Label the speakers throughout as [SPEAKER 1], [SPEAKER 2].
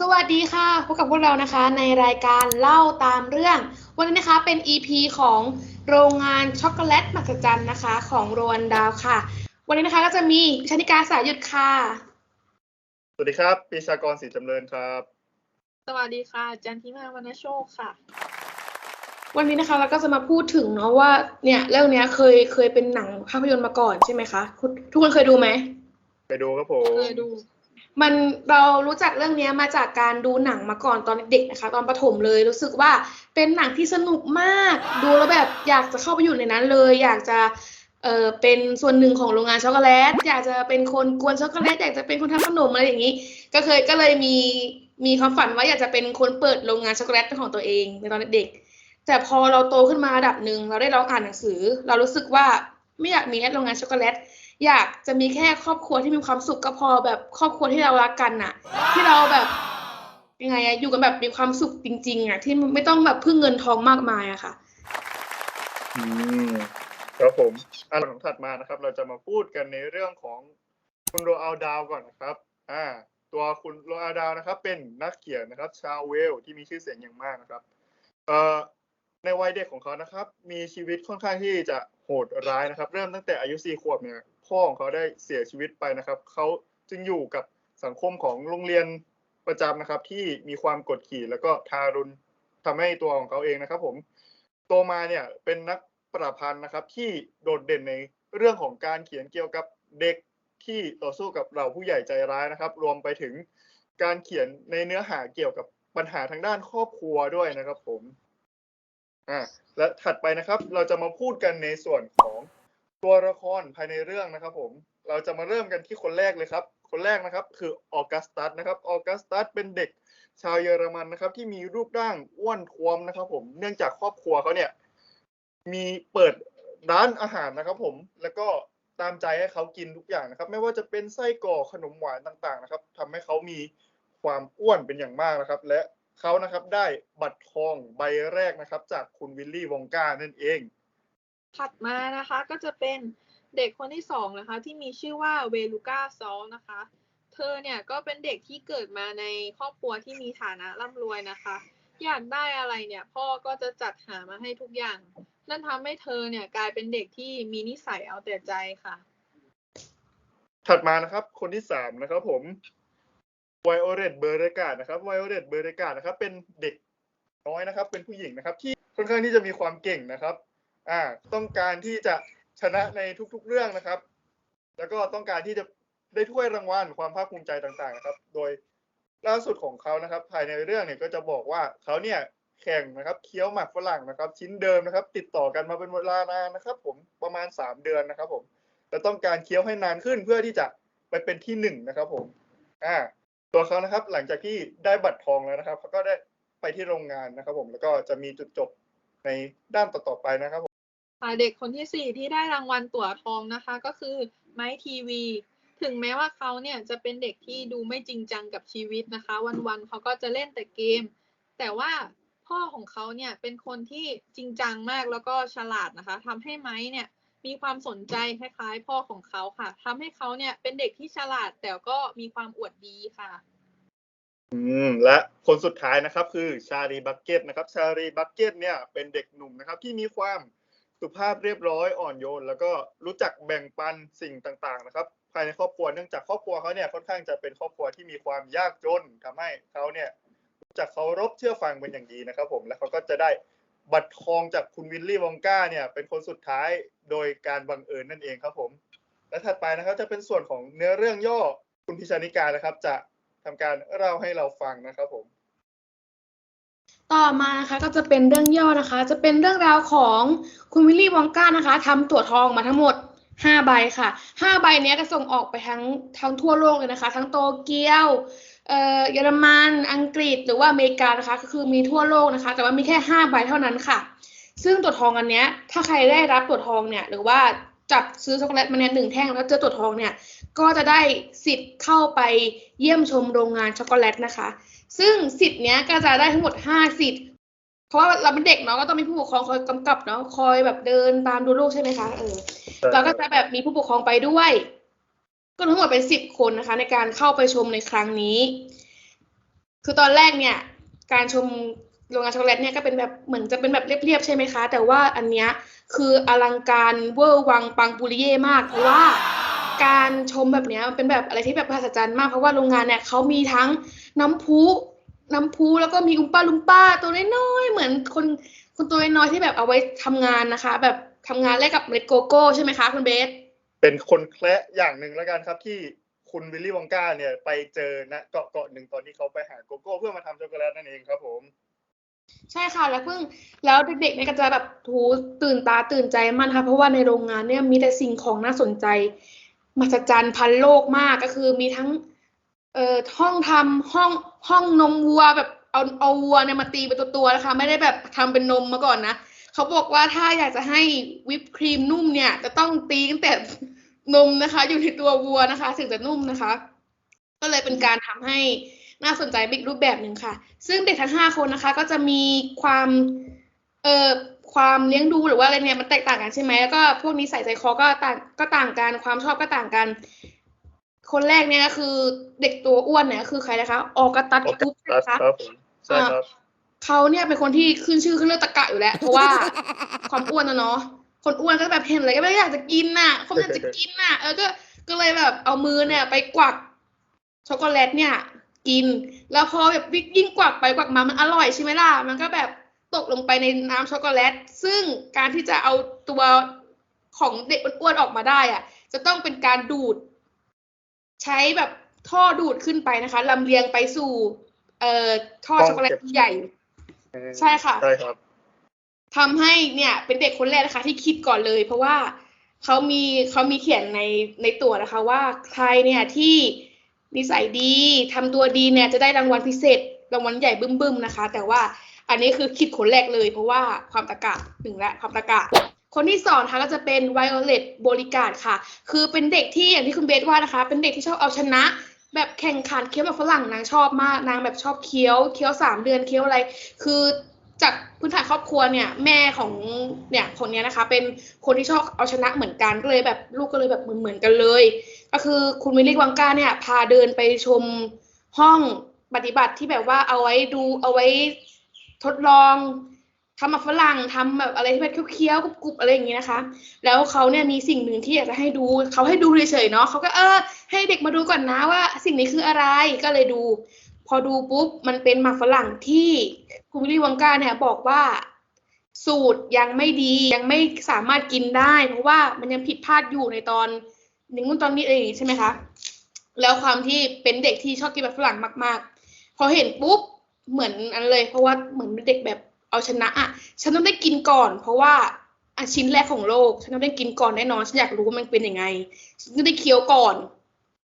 [SPEAKER 1] สวัสดีค่ะพบกับพวกเรานะคะในรายการเล่าตามเรื่อง วันนี้นะคะเป็น EP ของโรงงานช็อกโกแลตมหัศจรรย์นะคะ ของโรวันดาวค่ะ วันนี้นะคะก็จะมีชนิการสายหยุดค่ะ
[SPEAKER 2] สวัสดีครับปีชากรศรีจำเริญครับ
[SPEAKER 3] สวัสดีค่ะ จันทิมาวรรณโชคค่ะ
[SPEAKER 1] วันนี้นะคะเราก็จะมาพูดถึงเนาะว่าเนี่ยเรื่องเนี้ยเคยเคยเป็นหนังภาพยนตร์มาก่อนใช่ไหมคะคุณทุกคนเคยดูไหม
[SPEAKER 2] ไปดูครับผม
[SPEAKER 3] เคยดู
[SPEAKER 1] มันเรารู้จักเรื่องนี้มาจากการดูหนังมาก่อนตอนเด็กนะคะ ตอนประถมเลยรู้สึกว่าเป็นหนังที่สนุกมาก ดูแล้วแบบอยากจะเข้าไปอยู่ในนั้นเลย อยากจะเออเป็นส่วนหนึ่งของโรงงานช็อกโกแลต อยากจะเป็นคนกวนช็อกโกแลตอยากจะเป็นคนทำขนมอะไรอย่างนี้ ก็เคยก็เลยมีมีความฝันว่าอยากจะเป็นคนเปิดโรงงานช็อกโกแลตเป็นของตัวเองในตอนเด็ก แต่พอเราโตขึ้นมาระดับหนึ่งเราได้ลองอ่านหนังสือ เรารู้สึกว่าไม่อยากมีแค่โรงงานช็อกโกแลต อยากจะมีแค่ครอบครัวที่มีความสุขก็พอแบบครอบครัวที่เรารักกันน่ะที่เราแบบยังไงอะอยู่กันแบบมีความสุขจริง ๆอะที่ไม่ต้องแบบพึ่งเงินทองมากมายอะค่ะ
[SPEAKER 2] อืมครับผมอันของถัดมานะครับ เราจะมาพูดกันในเรื่องของคุณโรอัลดาวก่อนนะครับ อ่า ตัวคุณโรอัลดาวนะครับ เป็นนักเขียนนะครับ ชาวเวลที่มีชื่อเสียงอย่างมากนะครับ เอ่อในวัยเด็กของเขานะครับ มีชีวิตค่อนข้างที่จะโหดร้ายนะครับ เริ่มตั้งแต่อายุสี่ขวบเนี่ย พ่อของเขาได้เสียชีวิตไปนะครับ เขาจึงอยู่กับสังคมของโรงเรียนประจำนะครับ ที่มีความกดขี่แล้วก็ทารุณทำให้ตัวของเขาเองนะครับ ผมโตมาเนี่ยเป็นนักประพันธ์นะครับ ที่โดดเด่นในเรื่องของการเขียนเกี่ยวกับเด็กที่ต่อสู้กับเราผู้ใหญ่ใจร้ายนะครับ รวมไปถึงการเขียนในเนื้อหาเกี่ยวกับปัญหาทางด้านครอบครัวด้วยนะครับ ผมอ่าและถัดไปนะครับ เราจะมาพูดกันในส่วนของ ตัวละครภายในเรื่องนะครับ ผม เราจะมาเริ่มกันที่คนแรกเลยครับ คนแรกนะครับ คือออกัสตัสนะครับออกัสตัสเป็นเด็กชาวเยอรมันนะครับ ที่มีรูปร่างอ้วนท้วมนะครับ ผมเนื่องจากครอบครัวเขาเนี่ย มีเปิดร้านอาหารนะครับ ผมแล้วก็ตามใจให้เขากินทุกอย่างนะครับ ไม่ว่าจะเป็นไส้กรอกขนมหวานต่างๆ นะครับทำให้เขามีความอ้วนเป็นอย่างมากนะครับ และเขานะครับได้บัตรทองใบแรกนะครับ จากคุณวิลลี่วองกานั่นเอง
[SPEAKER 3] ถัดมานะคะก็จะเป็นเด็กคนที่สองนะคะ ที่มีชื่อว่าเวลูก้าซอลนะคะ เธอเนี่ยก็เป็นเด็กที่เกิดมาในครอบครัวที่มีฐานะร่ำรวยนะคะ อยากได้อะไรเนี่ยพ่อก็จะจัดหามาให้ทุกอย่าง นั่นทำให้เธอเนี่ยกลายเป็นเด็กที่มีนิสัยเอาแต่ใจค่ะ
[SPEAKER 2] ถัดมานะครับคนที่สามนะครับผมไวโอเลตเบอร์เรกานะครับไวโอเลตเบอร์เรกานะครับ เป็นเด็กน้อยนะครับ เป็นผู้หญิงนะครับ ที่ค่อนข้างที่จะมีความเก่งนะครับ อ่าต้องการที่จะชนะในทุกๆเรื่องนะครับ แล้วก็ต้องการที่จะได้ถ้วยรางวัลความภาคภูมิใจต่างๆนะครับ โดยล่าสุดของเขานะครับ ภายในเรื่องเนี่ยก็จะบอกว่าเขาเนี่ยแข่งนะครับเคี้ยวหมักฝรั่งนะครับ ชิ้นเดิมนะครับ ติดต่อกันมาเป็นเวลานานนะครับ ผมประมาณสามเดือนนะครับ ผมแต่ต้องการเคี้ยวให้นานขึ้นเพื่อที่จะไปเป็นที่หนึ่งนะครับ ผมอ่าตัวเขานะครับ หลังจากที่ได้บัตรทองแล้วนะครับเขาก็ได้ไปที่โรงงานนะครับ ผมแล้วก็จะมีจุดจบในด้านต่อๆไปนะครับ
[SPEAKER 3] ค่ะเด็กคนที่สี่ที่ได้รางวัลตั๋วทองนะคะ ก็คือไมค์ทีวี ถึงแม้ว่าเขาเนี่ยจะเป็นเด็กที่ดูไม่จริงจังกับชีวิตนะคะ วันๆเขาก็จะเล่นแต่เกม แต่ว่าพ่อของเขาเนี่ยเป็นคนที่จริงจังมากแล้วก็ฉลาดนะคะทำให้ไมค์เนี่ยมีความสนใจคล้ายๆ พ่อของเขาค่ะทำให้เขาเนี่ยเป็นเด็กที่ฉลาดแต่ก็มีความอวดดีค่ะ
[SPEAKER 2] อืมและคนสุดท้ายนะครับคือชารีบักเก็ตนะครับ ชารีบักเก็ตเนี่ยเป็นเด็กหนุ่มนะครับ ที่มีความ สุภาพเรียบร้อยอ่อนโยน แล้วก็รู้จักแบ่งปันสิ่งต่างๆนะครับ ภายในครอบครัวเนื่องจากครอบครัวเขาเนี่ยค่อนข้างจะเป็นครอบครัวที่มีความยากจนทำให้เขาเนี่ยรู้จักเคารพเชื่อฟังเป็นอย่างดีนะครับ ผมและเขาก็จะได้บัตรทองจากคุณวิลลี่วองกาเนี่ยเป็นคนสุดท้ายโดยการบังเอิญนั่นเองครับผม และถัดไปนะครับจะเป็นส่วนของเนื้อเรื่องย่อคุณพิชานิกานะครับ จะทำการเล่าให้เราฟังนะครับผม
[SPEAKER 1] ต่อมานะคะก็จะเป็นเรื่องย่อนะคะ จะเป็นเรื่องราวของคุณวิลลี่วองกานะคะทำตั๋วทองมาทั้งหมด5ใบค่ะ5ใบเนี้ยจะส่งออกไปทั้งทั้งทั่วโลกเลยนะคะ ทั้งโตเกียวเอ่อเยอรมันอังกฤษหรือว่าอเมริกานะคะก็คือมีทั่วโลกนะคะ แต่ว่ามีแค่5ใบเท่านั้นค่ะ ซึ่งตั๋วทองอันเนี้ยถ้าใครได้รับตั๋วทองเนี่ยหรือว่าจับซื้อช็อกโกแลตมาเนี่ยหนึ่งแท่งแล้วเจอตั๋วทองเนี่ยก็จะได้สิทธิ์เข้าไปเยี่ยมชมโรงงานช็อกโกแลตนะคะ ซึ่งสิทธิ์เนี้ยก็จะได้ทั้งหมดห้าสิทธิ์เพราะว่าเราเป็นเด็กเนาะก็ต้องมีผู้ปกครองคอยกำกับเนาะคอยแบบเดินตามดูลูกใช่ไหมคะเออเราก็จะแบบมีผู้ปกครองไปด้วย ก็ทั้งหมดเป็นสิบคนนะคะ ในการเข้าไปชมในครั้งนี้ คือตอนแรกเนี่ย การชมโรงงานช็อกโกแลตเนี่ยก็เป็นแบบเหมือนจะเป็นแบบเรียบๆใช่ไหมคะ แต่ว่าอันเนี้ยคืออลังการเวอร์วังปังปุริเย่มาก เพราะว่าการชมแบบเนี้ยมันเป็นแบบอะไรที่แบบมหัศจรรย์มากเพราะว่าโรงงานเนี่ยเขามีทั้ง น้ำพุน้ำพุแล้วก็มีอุมป้าลุมป้าตัวน้อยๆเหมือนคนคนตัวน้อยๆที่แบบเอาไว้ทำงานนะคะ แบบทำงานแลกกับเมล็ดโกโก้ใช่ไหมคะคุณเบส
[SPEAKER 2] เป็นคนแคละอย่างหนึ่งแล้วกันครับที่คุณวิลลี่วองกาเนี่ยไปเจอณเกาะเกาะหนึ่งตอนที่เขาไปหาโกโก้เพื่อมาทำช็อกโกแลตนั่นเองครับผม
[SPEAKER 1] ใช่ค่ะแล้วเพิ่งแล้วเด็กๆเนี่ยก็จะแบบทูตื่นตาตื่นใจมากนะคะเพราะว่าในโรงงานเนี่ยมีแต่สิ่งของน่าสนใจมหัศจรรย์พันโลกมากก็คือมีทั้ง เอ่อห้องทำห้องห้องนมวัวแบบเอาเอาวัวเนี่ยมาตีเป็นตัวๆนะคะ ไม่ได้แบบทำเป็นนมมาก่อนนะเขาบอกว่าถ้าอยากจะให้วิปครีมนุ่มเนี่ย จะต้องตีตั้งแต่นมนะคะ อยู่ในตัววัวนะคะถึงจะนุ่มนะคะ ก็เลยเป็นการทำให้น่าสนใจอีกรูปแบบหนึ่งค่ะ ซึ่งเด็กทั้งห้าคนนะคะ ก็จะมีความเอ่อความเลี้ยงดูหรือว่าอะไรเนี่ยมันแตกต่างกันใช่ไหมแล้วก็พวกนี้ใส่ใจคอก็ต่างก็ต่างกันความชอบก็ต่างกัน คนแรกเนี่ยก็คือเด็กตัวอ้วนเนี่ยก็คือใครนะคะออกตัส
[SPEAKER 2] ออก
[SPEAKER 1] ปุ๊บ
[SPEAKER 2] ตัส
[SPEAKER 1] นะคะ
[SPEAKER 2] ครับผมใช่ครับ
[SPEAKER 1] เขาเนี่ยเป็นคนที่ขึ้นชื่อขึ้นเรื่องตะกะอยู่แล้ว เพราะว่าความอ้วนนะเนาะคนอ้วนก็แบบเห็นอะไรก็ไม่อยากจะกินน่ะเขาไม่อยากจะกินน่ะ เออก็ก็เลยแบบเอามือเนี่ย ไปกวักช็อกโกแลตเนี่ย กิน แล้วพอแบบยิ่งกวักไปกวักมามันอร่อยใช่ไหมล่ะมันก็แบบตกลงไปในน้ำช็อกโกแลต ซึ่งการที่จะเอาตัวของเด็กอ้วนๆออกมาได้อะ จะต้องเป็นการดูด ใช้แบบท่อดูดขึ้นไปนะคะลำเลียงไปสู่ เอ่อท่อช็อกโกแลตใหญ่ ใช่ค่ะ
[SPEAKER 2] ใช่ครับ
[SPEAKER 1] ทำให้เนี่ยเป็นเด็กคนแรกนะคะ ที่คิดก่อนเลย เพราะว่าเขามีเขามีเขียนในในตัวนะคะ ว่าใครเนี่ยที่นิสัยดีทำตัวดีเนี่ยจะได้รางวัลพิเศษรางวัลใหญ่บึ้มๆนะคะ แต่ว่าอันนี้คือคิดคนแรกเลย เพราะว่าความตะกะหนึ่งและความตะกะ คนที่สองนะคะก็จะเป็นไวโอเลตบริการค่ะ คือเป็นเด็กที่อย่างที่คุณเบสว่านะคะ เป็นเด็กที่ชอบเอาชนะ แบบแข่งขันเคี้ยวแบบฝรั่งนางชอบมากนางแบบชอบเคี้ยวเคี้ยวสามเดือนเคี้ยวอะไร คือจากพื้นฐานครอบครัวเนี่ยแม่ของเนี่ยคนเนี้ยนะคะ เป็นคนที่ชอบเอาชนะเหมือนกันก็เลยแบบลูกก็เลยแบบเหมือนเหมือนกันเลย ก็คือคุณวิลลี่วังกาเนี่ยพาเดินไปชมห้องปฏิบัติที่แบบว่าเอาไว้ดูเอาไว้ทดลอง ทำมาฝรั่งทำแบบอะไรที่แบบเคี้ยวๆกรุบๆอะไรอย่างนี้นะคะ แล้วเขาเนี่ยมีสิ่งหนึ่งที่อยากจะให้ดูเขาให้ดูเฉยๆเนาะเขาก็เออให้เด็กมาดูก่อนนะว่า สิ่งนี้คืออะไรก็เลยดู พอดูปุ๊บมันเป็นหมากฝรั่งที่คุณวิลลี่วังกาเนี่ยบอกว่าสูตรยังไม่ดียังไม่สามารถกินได้ เพราะว่ามันยังผิดพลาดอยู่ในตอนหนึ่งตอนนี้เองใช่ไหมคะแล้วความที่เป็นเด็กที่ชอบกินแบบฝรั่งมาก ๆ พอเห็นปุ๊บเหมือนอันเลย เพราะว่าเหมือนเป็นเด็กแบบ เอาชนะอะฉันต้องได้กินก่อน เพราะว่าอันชิ้นแรกของโลก ฉันต้องได้กินก่อนแน่นอน ฉันอยากรู้ว่ามันเป็นยังไง ฉันต้องได้เคี้ยวก่อน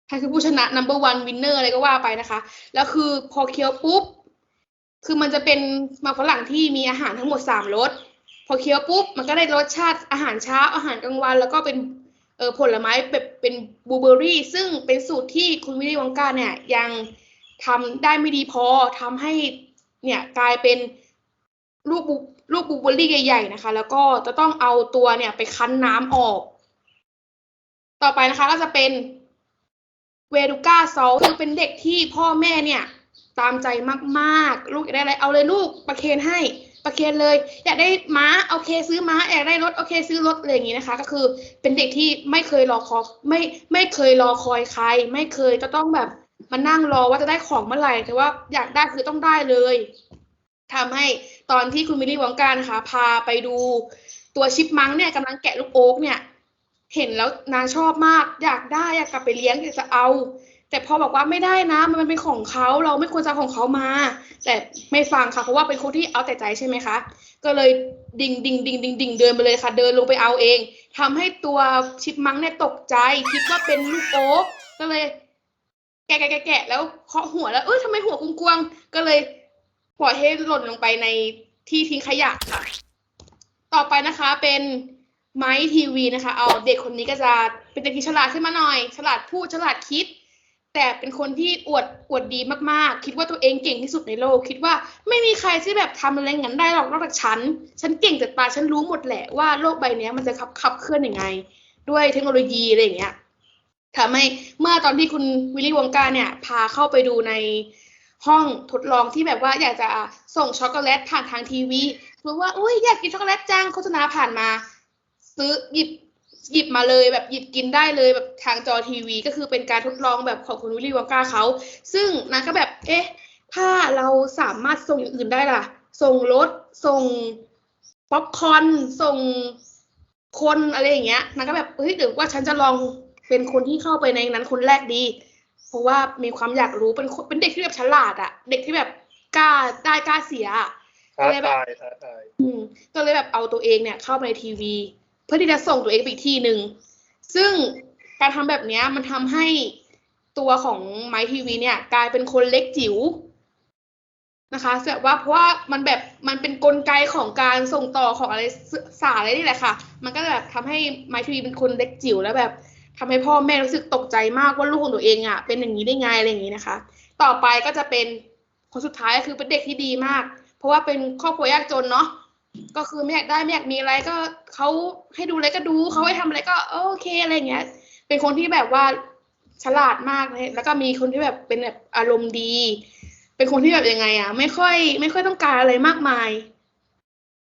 [SPEAKER 1] ใครคือผู้ชนะ number one winner อะไรก็ว่าไปนะคะ แล้วคือพอเคี้ยวปุ๊บ คือมันจะเป็นมาฝรั่งที่มีอาหารทั้งหมดสามรส พอเคี้ยวปุ๊บ มันก็ได้รสชาติอาหารเช้า อาหารกลางวัน แล้วก็เป็นเออผลไม้แบบเป็นบลูเบอร์รี่ ซึ่งเป็นสูตรที่คุณวิลลี่วองกาเนี่ยยังทำได้ไม่ดีพอทำให้เนี่ยกลายเป็น ลูกบลูลูกบลูเบอร์รี่ใหญ่ๆนะคะ แล้วก็จะต้องเอาตัวเนี่ยไปคั้นน้ำออก ต่อไปนะคะก็จะเป็นเวรูก้าซอลคือเป็นเด็กที่พ่อแม่เนี่ย ตามใจมากๆ ลูกอยากได้อะไรเอาเลยลูกประเคนให้ประเคนเลย อยากได้ม้าโอเคซื้อม้าอยากได้รถโอเคซื้อรถอะไรอย่างนี้นะคะ ก็คือเป็นเด็กที่ไม่เคยรอคอยไม่ไม่เคยรอคอยใคร ไม่เคยจะต้องแบบมานั่งรอว่าจะได้ของเมื่อไหร่แต่ว่าอยากได้คือต้องได้เลย ทำให้ตอนที่คุณมิลลี่วองกานะคะพาไปดูตัวชิปมังเนี่ยกำลังแกะลูกโอ๊กเนี่ย เห็นแล้วนางชอบมาก อยากได้อยากกลับไปเลี้ยงอยากจะเอา แต่พอบอกว่าไม่ได้นะ มันเป็นของเขาเราไม่ควรจะของเขามา แต่ไม่ฟังค่ะเพราะว่าเป็นคนที่เอาแต่ใจใช่ไหมคะ ก็เลยดิ่งดิ่งดิ่งดิ่งดิ่งเดินไปเลยค่ะ เดินลงไปเอาเองทำให้ตัวชิปมังเนี่ยตกใจ คิดว่าเป็นลูกโอ๊กก็เลย แกะแกะแกะแล้วเคาะหัวแล้วเอ้ยทำไมหัวกุ้งกวงก็เลย ปล่อยให้หล่นลงไปในที่ทิ้งขยะค่ะ ต่อไปนะคะเป็นไม้ทีวีนะคะ เอาเด็กคนนี้ก็จะเป็นเด็กที่ฉลาดขึ้นมาหน่อย ฉลาดพูดฉลาดคิด แต่เป็นคนที่อวดอวดดีมากๆ คิดว่าตัวเองเก่งที่สุดในโลก คิดว่าไม่มีใครที่แบบทำอะไรงั้นได้หรอกนอกจากฉัน ฉันเก่งแต่ตาฉันรู้หมดแหละว่าโลกใบเนี้ยมันจะขับขับเคลื่อนยังไง ด้วยเทคโนโลยีอะไรอย่างเงี้ยทำให้เมื่อตอนที่คุณวิลลี่วองกาเนี่ยพาเข้าไปดูใน ห้องทดลองที่แบบว่าอยากจะส่งช็อกโกแลตผ่านทางทีวีหรือว่าอุ้ยอยากกินช็อกโกแลตจังโฆษณาผ่านมา ซื้อหยิบหยิบมาเลยแบบหยิบกินได้เลยแบบทางจอทีวี ก็คือเป็นการทดลองแบบของคุณวิลลี่วองกาเขาซึ่งนางก็แบบเอ๊ะถ้าเราสามารถส่งอย่างอื่นได้ล่ะ ส่งรถส่งป๊อปคอนส่งคนอะไรอย่างเงี้ยนางก็แบบเฮ้ยเดี๋ยวว่าฉันจะลองเป็นคนที่เข้าไปในนั้นคนแรกดี เพราะว่ามีความอยากรู้เป็นคนเป็นเด็กที่แบบฉลาดอะเด็กที่แบบกล้าได้กล้าเสียอะ
[SPEAKER 2] ท้า
[SPEAKER 1] อะไรแบบ
[SPEAKER 2] ทายท้าทาย
[SPEAKER 1] อืมก็เลยแบบเอาตัวเองเนี่ย เข้าไปในทีวี เพื่อที่จะส่งตัวเองไปอีกที่หนึ่งซึ่งการทำแบบเนี้ยมันทำให้ตัวของไมทีวีเนี่ย กลายเป็นคนเล็กจิ๋วนะคะแบบว่าเพราะว่ามันแบบมันเป็นกลไกของการส่งต่อของอะไรสื่อสารอะไรนี่แหละค่ะ มันก็แบบทำให้ไมทีวีเป็นคนเล็กจิ๋วแล้วแบบ ทำให้พ่อแม่รู้สึกตกใจมากว่าลูกของตัวเองอะเป็นอย่างนี้ได้ไงอะไรอย่างนี้นะคะ ต่อไปก็จะเป็นคนสุดท้ายก็คือเป็นเด็กที่ดีมาก เพราะว่าเป็นครอบครัวยากจนเนาะก็คือไม่อยากได้ไม่อยากมีอะไรก็เขาให้ดูอะไรก็ดูเขาให้ทำอะไรก็เออโอเคอะไรอย่างเงี้ย เป็นคนที่แบบว่าฉลาดมากเลยแล้วก็มีคนที่แบบเป็นแบบอารมณ์ดี เป็นคนที่แบบยังไงอะ ไม่ค่อย ไม่ค่อยต้องการอะไรมากมาย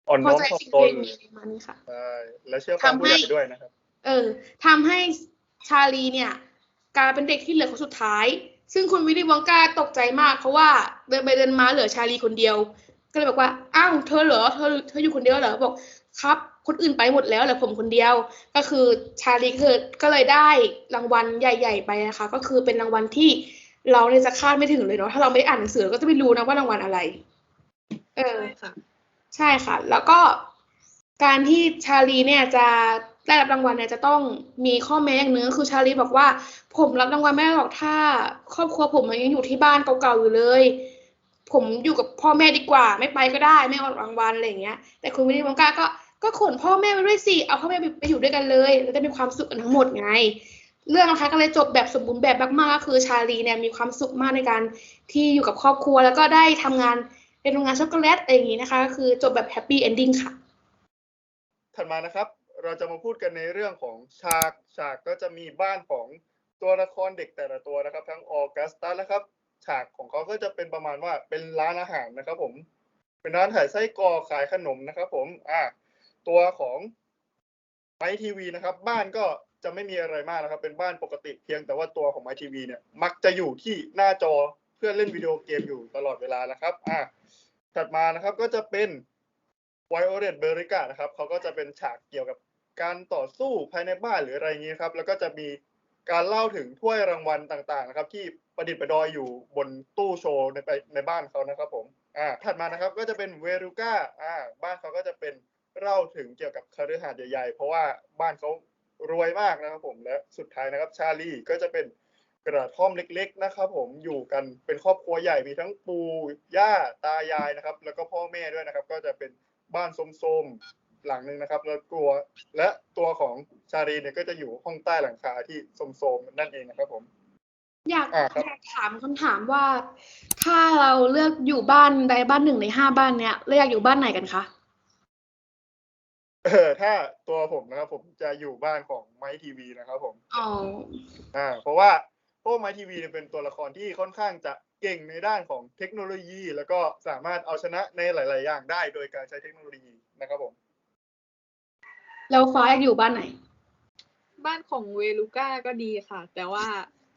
[SPEAKER 2] อ่อน
[SPEAKER 1] พอ
[SPEAKER 2] น้อม
[SPEAKER 1] ใจ
[SPEAKER 2] ถ่อม
[SPEAKER 1] สิ่ง
[SPEAKER 2] ต
[SPEAKER 1] เพล
[SPEAKER 2] น
[SPEAKER 1] งนี้ประมาณนี้ค่ะ
[SPEAKER 2] ใช่และเชื่อฟังผู้ใหญ่ด้วยนะครับ
[SPEAKER 1] เออทำให้ชาลีเนี่ยกลายเป็นเด็กที่เหลือคนสุดท้าย ซึ่งคุณวิลลี่วองกาตกใจมากเพราะว่าเดินไปเดินมาเหลือชาลีคนเดียว ก็เลยบอกว่าอ้าวเธอเหรอเธอเธออยู่คนเดียวเหรอบอกครับ คนอื่นไปหมดแล้วเหลือผมคนเดียว ก็คือชาลีคือก็เลยได้รางวัลใหญ่ ๆ ไปนะคะ ก็คือเป็นรางวัลที่เราเนี่ยจะคาดไม่ถึงเลยเนาะถ้าเราไม่ได้อ่านหนังสือเราก็จะไม่รู้นะว่ารางวัลอะไร เออ
[SPEAKER 3] ใช่ค่ะ
[SPEAKER 1] ใช่ค่ะแล้วก็การที่ชาลีเนี่ยจะ ได้รับรางวัลเนี่ยจะต้องมีข้อแม้อย่างหนึงคือชาลีบอกว่า ผมรับรางวัลไม่ได้หรอกถ้า ครอบครัวผมยังอยู่ที่บ้านเก่าๆอยู่เลย ผมอยู่กับพ่อแม่ดีกว่า ไม่ไปก็ได้ไม่เอารางวัลอะไรอย่างเงี้ย แต่คุณวิลลี่วองกาก็ก็ขนพ่อแม่ไปด้วยสิเอาพ่อแม่ไปอยู่ด้วยกันเลยแล้วจะมีความสุขกันทั้งหมดไง เรื่องนะคะก็เลยจบแบบสมบูรณ์แบบมากๆก็คือชาลีเนี่ยมีความสุขมากในการที่อยู่กับครอบครัว แล้วก็ได้ทำงานเป็นโรงงานช็อกโกแลตอะไรอย่างงี้นะคะก็คือจบแบบแฮปปี้เอนดิ้งค่ะ
[SPEAKER 2] ถัดมานะครับ เราจะมาพูดกันในเรื่องของฉากฉากก็จะมีบ้านของตัวละครเด็กแต่ละตัวนะครับ ทั้งออกัสตัสนะครับ ฉากของเขาก็จะเป็นประมาณว่าเป็นร้านอาหารนะครับ ผม เป็นร้านขายไส้กรอกขายขนมนะครับ ผม อ่าตัวของไมทีวีนะครับ บ้านก็จะไม่มีอะไรมากนะครับ เป็นบ้านปกติเพียงแต่ว่าตัวของไมทีวีเนี่ย มักจะอยู่ที่หน้าจอเพื่อเล่นวิดีโอเกมอยู่ตลอดเวลานะครับ อ่าถัดมานะครับก็จะเป็นไวโอเลตเบริกานะครับเขาก็จะเป็นฉากเกี่ยวกับ การต่อสู้ภายในบ้านหรืออะไรอย่างนี้ครับ แล้วก็จะมีการเล่าถึงถ้วยรางวัลต่างๆนะครับ ที่ประดิษฐ์ประดอยอยู่บนตู้โชว์ในไปในบ้านเขานะครับ ผมอ่าถัดมานะครับก็จะเป็นเวรุก้าอ่าบ้านเขาก็จะเป็นเล่าถึงเกี่ยวกับคฤหาสน์ใหญ่ๆ เพราะว่าบ้านเขารวยมากนะครับผมและสุดท้ายนะครับชาลีก็จะเป็นกระท่อมเล็ก ๆ นะครับ ผมอยู่กันเป็นครอบครัวใหญ่มีทั้งปู่ย่าตายายนะครับ แล้วก็พ่อแม่ด้วยนะครับ ก็จะเป็นบ้านสมๆ หลังหนึ่งนะครับแล้วกลัวและตัวของชาลีเนี่ยก็จะอยู่ห้องใต้หลังคาที่โสมๆนั่นเองนะครับผม
[SPEAKER 1] อยาก
[SPEAKER 2] อ่าครับ
[SPEAKER 1] อยากถามคำถามว่า ถ้าเราเลือกอยู่บ้านใดบ้านหนึ่งในห้าบ้านเนี้ยเราอยากอยู่บ้านไหนกันคะ
[SPEAKER 2] เออถ้าตัวผมนะครับผมจะอยู่บ้านของไมทีวีนะครับผม
[SPEAKER 1] อ๋อ
[SPEAKER 2] อ่าเพราะว่าเพราะไมทีวีเนี่ยเป็นตัวละครที่ค่อนข้างจะเก่งในด้านของเทคโนโลยี แล้วก็สามารถเอาชนะในหลาย ๆ อย่างได้โดยการใช้เทคโนโลยีนะครับผม
[SPEAKER 1] แล้วฟ้าอยากอยู่บ้านไหน
[SPEAKER 3] บ้านของเวลูก้าก็ดีค่ะ แต่ว่า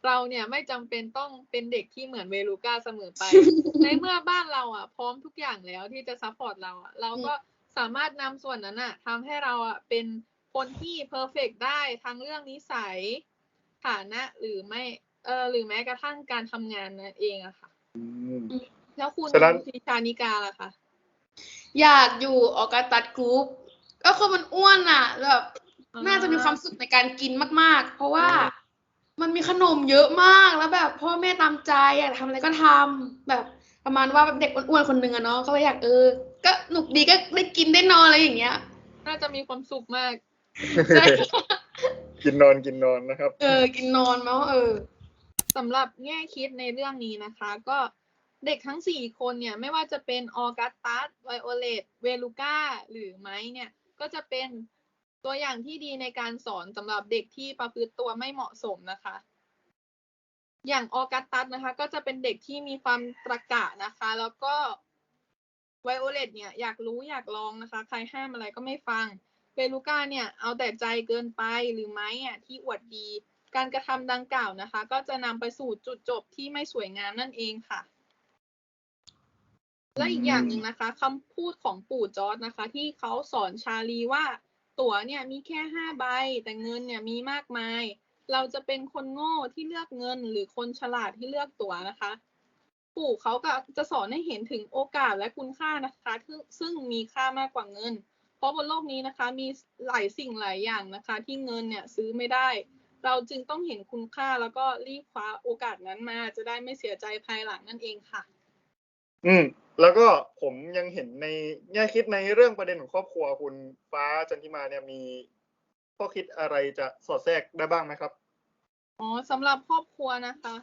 [SPEAKER 3] เราเนี่ยไม่จำเป็นต้องเป็นเด็กที่เหมือนเวลูก้าเสมอไป ในเมื่อบ้านเราอะ พร้อมทุกอย่างแล้วที่จะซัพพอร์ตเราอะ เราก็สามารถนำส่วนนั้นอะทำให้เราอะเป็นคนที่เพอร์เฟกได้ทั้งเรื่องนิสัยฐานะหรือไม่ เออหรือแม้กระทั่งการทำงานนั่นเองอะค่ะ
[SPEAKER 2] อืม
[SPEAKER 3] แล้วคุณ
[SPEAKER 2] ฉะนั้น
[SPEAKER 3] ทิชานิกาล่ะคะ
[SPEAKER 1] อยากอยู่ออกัสตัสกรุ๊ป ก็คือมันอ้วนอะแบบน่าจะมีความสุขในการกินมาก ๆ เพราะว่ามันมีขนมเยอะมากแล้วแบบ พ่อแม่ตามใจอยากทำอะไรก็ทำแบบประมาณว่าแบบเด็กอ้วนๆคนหนึ่งอะเนาะก็เลยอยากเออ ก็หนุกดีก็ได้กินได้นอนอะไรอย่างเงี้ย
[SPEAKER 3] น่าจะมีความสุขมาก
[SPEAKER 1] ใช่
[SPEAKER 2] กินนอนกินนอนนะครับ
[SPEAKER 1] เออ กินนอนมั้งเออ
[SPEAKER 3] สำหรับแง่คิดในเรื่องนี้นะคะ ก็เด็กทั้งสี่คนเนี่ย ไม่ว่าจะเป็นออกัสตัสไวโอเลตเวลูก้าหรือไมค์เนี่ย ก็จะเป็นตัวอย่างที่ดีในการสอนสำหรับเด็กที่ประพฤติตัวไม่เหมาะสมนะคะ อย่างออกัสตัสนะคะ ก็จะเป็นเด็กที่มีความตรกะนะคะ แล้วก็ไวโอเลตเนี่ยอยากรู้อยากลองนะคะ ใครห้ามอะไรก็ไม่ฟังเบลูก้าเนี่ยเอาแต่ใจเกินไปหรือไม่อะที่อวดดี การกระทำดังกล่าวนะคะ ก็จะนำไปสู่จุดจบที่ไม่สวยงามนั่นเองค่ะ และอีกอย่างหนึ่งนะคะคำพูดของปู่จอร์ดนะคะ ที่เขาสอนชาลีว่าตั๋วเนี่ยมีแค่ห้าใบ แต่เงินเนี่ยมีมากมาย เราจะเป็นคนโง่ที่เลือกเงิน หรือคนฉลาดที่เลือกตั๋วนะคะ ปู่เขาก็จะสอนให้เห็นถึงโอกาสและคุณค่านะคะ ซึ่งมีค่ามากกว่าเงิน เพราะบนโลกนี้นะคะมีหลายสิ่งหลายอย่างนะคะ ที่เงินเนี่ยซื้อไม่ได้ เราจึงต้องเห็นคุณค่าแล้วก็รีบคว้าโอกาสนั้นมาจะได้ไม่เสียใจภายหลังนั่นเองค่ะ
[SPEAKER 2] อืม แล้วก็ผมยังเห็นในแง่คิดในเรื่องประเด็นของครอบครัวคุณฟ้าจันทิมาเนี่ยมีข้อคิดอะไรจะสอดแทรกได้บ้างไหมครับ
[SPEAKER 3] อ๋อสำหรับครอบครัวนะคะ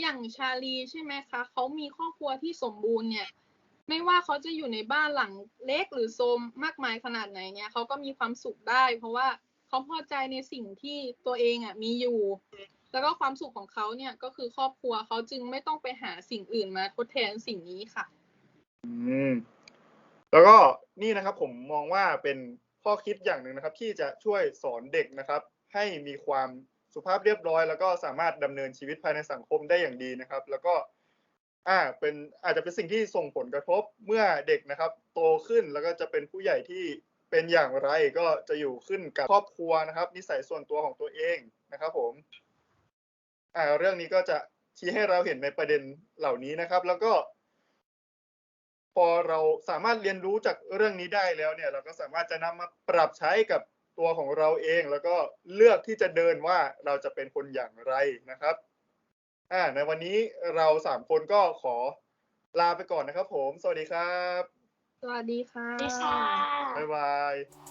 [SPEAKER 3] อย่างชาลีใช่ไหมคะเขามีครอบครัวที่สมบูรณ์เนี่ย ไม่ว่าเขาจะอยู่ในบ้านหลังเล็กหรือโซมมากมายขนาดไหนเนี่ยเขาก็มีความสุขได้ เพราะว่าเขาพอใจในสิ่งที่ตัวเองอะมีอยู่ แล้วก็ความสุขของเขาเนี่ยก็คือครอบครัวเขาจึงไม่ต้องไปหาสิ่งอื่นมาทดแทนสิ่งนี้ค่ะ
[SPEAKER 2] อืมแล้วก็นี่นะครับผมมองว่าเป็นข้อคิดอย่างหนึ่งนะครับ ที่จะช่วยสอนเด็กนะครับ ให้มีความสุภาพเรียบร้อย แล้วก็สามารถดำเนินชีวิตภายในสังคมได้อย่างดีนะครับ แล้วก็ อ่าเป็นอาจจะเป็นสิ่งที่ส่งผลกระทบเมื่อเด็กนะครับ โตขึ้นแล้วก็จะเป็นผู้ใหญ่ที่เป็นอย่างไรก็จะอยู่ขึ้นกับครอบครัวนะครับ นิสัยส่วนตัวของตัวเองนะครับ ผม อ่า เรื่องนี้ก็จะชี้ให้เราเห็นในประเด็นเหล่านี้นะครับ แล้วก็ พอเราสามารถเรียนรู้จากเรื่องนี้ได้แล้วเนี่ย เราก็สามารถจะนำมาปรับใช้กับตัวของเราเอง แล้วก็เลือกที่จะเดินว่าเราจะเป็นคนอย่างไรนะครับอ่าในวันนี้เราสามคนก็ขอลาไปก่อนนะครับผม สวัสดีครับ
[SPEAKER 3] สวัสดีค่ะ
[SPEAKER 1] ดีค่ะ
[SPEAKER 2] บ๊ายบาย